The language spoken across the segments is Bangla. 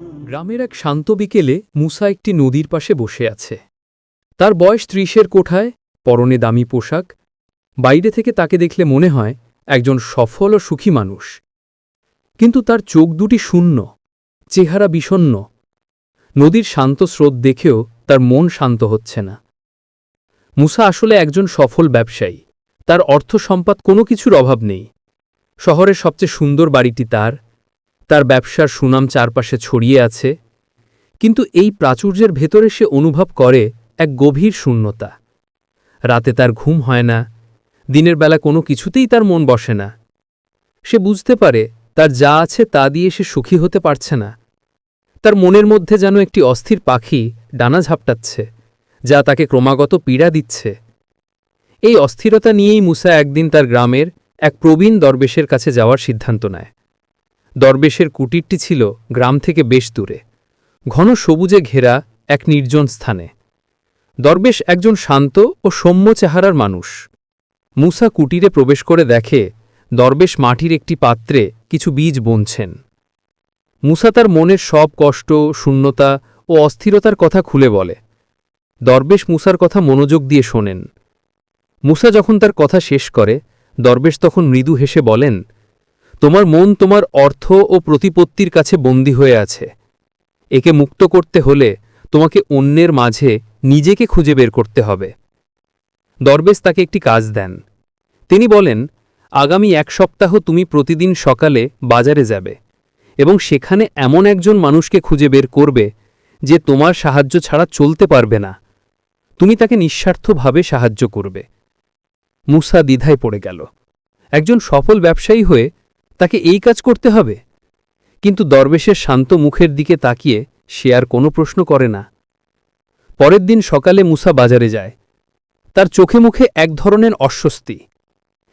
গ্রামের এক শান্ত বিকেলে মুসা একটি নদীর পাশে বসে আছে। তার বয়স ত্রিশের কোঠায়, পরনে দামি পোশাক। বাইরে থেকে তাকে দেখলে মনে হয় একজন সফল ও সুখী মানুষ। কিন্তু তার চোখ দুটি শূন্য, চেহারা বিষণ্ন। নদীর শান্ত স্রোত দেখেও তার মন শান্ত হচ্ছে না। মুসা আসলে একজন সফল ব্যবসায়ী। তার অর্থ সম্পাদ কোনো কিছুর অভাব নেই। শহরের সবচেয়ে সুন্দর বাড়িটি তার। তার ব্যবসার সুনাম চারপাশে ছড়িয়ে আছে, কিন্তু এই প্রাচুর্যের ভেতরে সে অনুভব করে এক গভীর শূন্যতা। রাতে তার ঘুম হয় না, দিনের বেলা কোনো কিছুতেই তার মন বসে না। সে বুঝতে পারে তার যা আছে তা দিয়ে সে সুখী হতে পারছে না। তার মনের মধ্যে যেন একটি অস্থির পাখি ডানা ঝাপটাচ্ছে, যা তাকে ক্রমাগত পীড়া দিচ্ছে। এই অস্থিরতা নিয়েই মুসা একদিন তার গ্রামের এক প্রবীণ দরবেশের কাছে যাওয়ার সিদ্ধান্ত নেয়। দরবেশের কুটিরটি ছিল গ্রাম থেকে বেশ দূরে। ঘন সবুজে ঘেরা এক নির্জন স্থানে। দরবেশ একজন শান্ত ও সৌম্য চেহারার মানুষ। মুসা কুটিরে প্রবেশ করে দেখে দরবেশ মাটির একটি পাত্রে কিছু বীজ বুনছেন। মুসা তার মনের সব কষ্ট, শূন্যতা ও অস্থিরতার কথা খুলে বলে। দরবেশ মুসার কথা মনোযোগ দিয়ে শোনেন। মুসা যখন তার কথা শেষ করে, দরবেশ তখন মৃদু হেসে বলেন তোমার মন তোমার অর্থ ও প্রতিপত্তির কাছে বন্দী হয়ে আছে। একে মুক্ত করতে হলে তোমাকে অন্যের মাঝে নিজেকে খুঁজে বের করতে হবে। দরবেশ তাকে একটি কাজ দেন। তিনি বলেন, আগামী এক সপ্তাহ তুমি প্রতিদিন সকালে বাজারে যাবে এবং সেখানে এমন একজন মানুষকে খুঁজে বের করবে যে তোমার সাহায্য ছাড়া চলতে পারবে না। তুমি তাকে নিঃস্বার্থভাবে সাহায্য করবে। মুসা দ্বিধায় পড়ে গেল। একজন সফল ব্যবসায়ী হয়ে তাকে এই কাজ করতে হবে। কিন্তু দরবেশের শান্ত মুখের দিকে তাকিয়ে সে আর কোনো প্রশ্ন করে না। পরের দিন সকালে মুসা বাজারে যায়। তার চোখে মুখে এক ধরনের অস্বস্তি।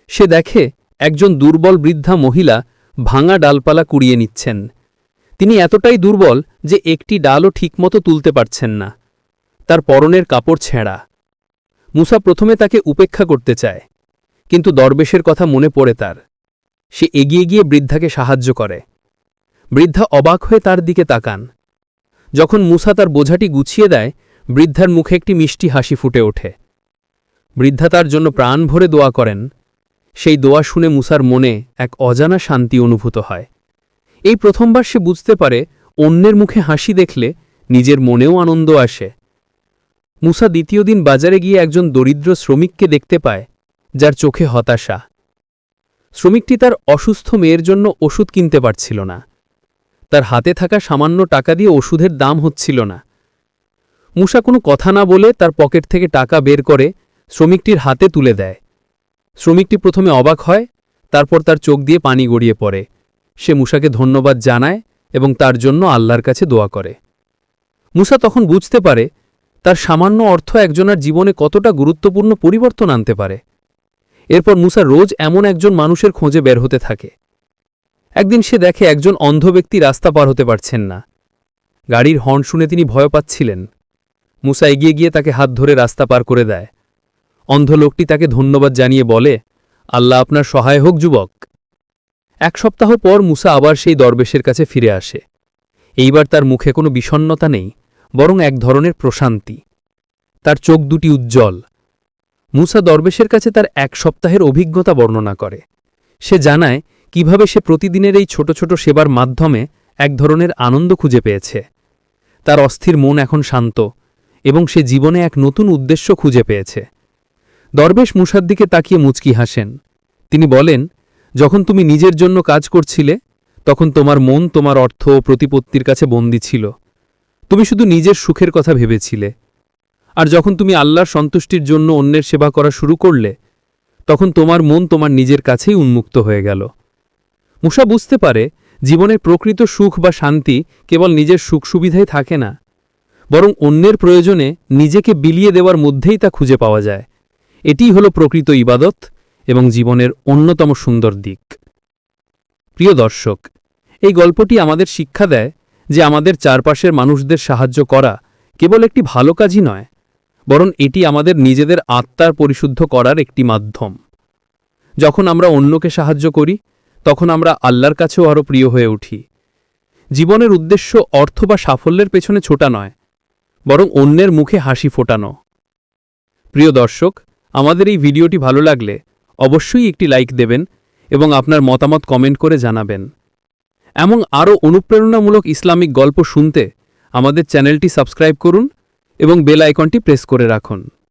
সে দেখে একজন দুর্বল বৃদ্ধা মহিলা ভাঙা ডালপালা কুড়িয়ে নিচ্ছেন। তিনি এতটাই দুর্বল যে একটি ডালও ঠিকমতো তুলতে পারছেন না। তার পরনের কাপড় ছেঁড়া। মুসা প্রথমে তাকে উপেক্ষা করতে চায়, কিন্তু দরবেশের কথা মনে পড়ে তার। সে এগিয়ে গিয়ে বৃদ্ধাকে সাহায্য করে। বৃদ্ধা অবাক হয়ে তার দিকে তাকান। যখন মুসা তার বোঝাটি গুছিয়ে দেয়, বৃদ্ধার মুখে একটি মিষ্টি হাসি ফুটে ওঠে। বৃদ্ধা তার জন্য প্রাণ ভরে দোয়া করেন। সেই দোয়া শুনে মুসার মনে এক অজানা শান্তি অনুভূত হয়। এই প্রথমবার সে বুঝতে পারে, অন্যের মুখে হাসি দেখলে নিজের মনেও আনন্দ আসে। মুসা দ্বিতীয় দিন বাজারে গিয়ে একজন দরিদ্র শ্রমিককে দেখতে পায়, যার চোখে হতাশা। শ্রমিকটি তার অসুস্থ মেয়ের জন্য ওষুধ কিনতে পারছিল না। তার হাতে থাকা সামান্য টাকা দিয়ে ওষুধের দাম হচ্ছিল না। মুসা কোনো কথা না বলে তার পকেট থেকে টাকা বের করে শ্রমিকটির হাতে তুলে দেয়। শ্রমিকটি প্রথমে অবাক হয়, তারপর তার চোখ দিয়ে পানি গড়িয়ে পড়ে। সে মুসাকে ধন্যবাদ জানায় এবং তার জন্য আল্লাহর কাছে দোয়া করে। মুসা তখন বুঝতে পারে, তার সামান্য অর্থ একজনের জীবনে কতটা গুরুত্বপূর্ণ পরিবর্তন আনতে পারে। এরপর মুসা রোজ এমন একজন মানুষের খোঁজে বের হতে থাকে। একদিন সে দেখে একজন অন্ধ ব্যক্তি রাস্তা পার হতে পারছেন না। গাড়ির হর্ন শুনে তিনি ভয় পাচ্ছিলেন। মুসা এগিয়ে গিয়ে তাকে হাত ধরে রাস্তা পার করে দেয়। অন্ধ লোকটি তাকে ধন্যবাদ জানিয়ে বলে, আল্লাহ আপনার সহায় হোক, যুবক। এক সপ্তাহ পর মুসা আবার সেই দরবেশের কাছে ফিরে আসে। এইবার তার মুখে কোনো বিষণ্নতা নেই, বরং এক ধরনের প্রশান্তি। তার চোখ দুটি উজ্জ্বল। মুসা দরবেশের কাছে তার এক সপ্তাহের অভিজ্ঞতা বর্ণনা করে। সে জানায় কীভাবে সে প্রতিদিনের এই ছোট ছোট সেবার মাধ্যমে এক ধরনের আনন্দ খুঁজে পেয়েছে। তার অস্থির মন এখন শান্ত এবং সে জীবনে এক নতুন উদ্দেশ্য খুঁজে পেয়েছে। দরবেশ মুসার দিকে তাকিয়ে মুচকি হাসেন। তিনি বলেন, যখন তুমি নিজের জন্য কাজ করছিলে, তখন তোমার মন তোমার অর্থ ও প্রতিপত্তির কাছে বন্দী ছিল। তুমি শুধু নিজের সুখের কথা ভেবেছিলে। আর যখন তুমি আল্লাহর সন্তুষ্টির জন্য অন্যের সেবা করা শুরু করলে, তখন তোমার মন তোমার নিজের কাছেই উন্মুক্ত হয়ে গেল। মুসা বুঝতে পারে, জীবনের প্রকৃত সুখ বা শান্তি কেবল নিজের সুখ সুবিধায় থাকে না, বরং অন্যের প্রয়োজনে নিজেকে বিলিয়ে দেওয়ার মধ্যেই তা খুঁজে পাওয়া যায়। এটিই হল প্রকৃত ইবাদত এবং জীবনের অন্যতম সুন্দর দিক। প্রিয় দর্শক, এই গল্পটি আমাদের শিক্ষা দেয় যে আমাদের চারপাশের মানুষদের সাহায্য করা কেবল একটি ভালো কাজই নয় বরং এটি আমাদের নিজেদের আত্মার পরিশুদ্ধ করার একটি মাধ্যম। যখন আমরা অন্যকে সাহায্য করি, তখন আমরা আল্লাহর কাছেও আরও প্রিয় হয়ে উঠি। জীবনের উদ্দেশ্য অর্থ বা সাফল্যের পেছনে ছোটা নয়, বরং অন্যের মুখে হাসি ফোটানো। প্রিয় দর্শক, আমাদের এই ভিডিওটি ভালো লাগলে অবশ্যই একটি লাইক দেবেন এবং আপনার মতামত কমেন্ট করে জানাবেন। এমন আরও অনুপ্রেরণামূলক ইসলামিক গল্প শুনতে আমাদের চ্যানেলটি সাবস্ক্রাইব করুন এবং বেল আইকনটি প্রেস করে রাখুন।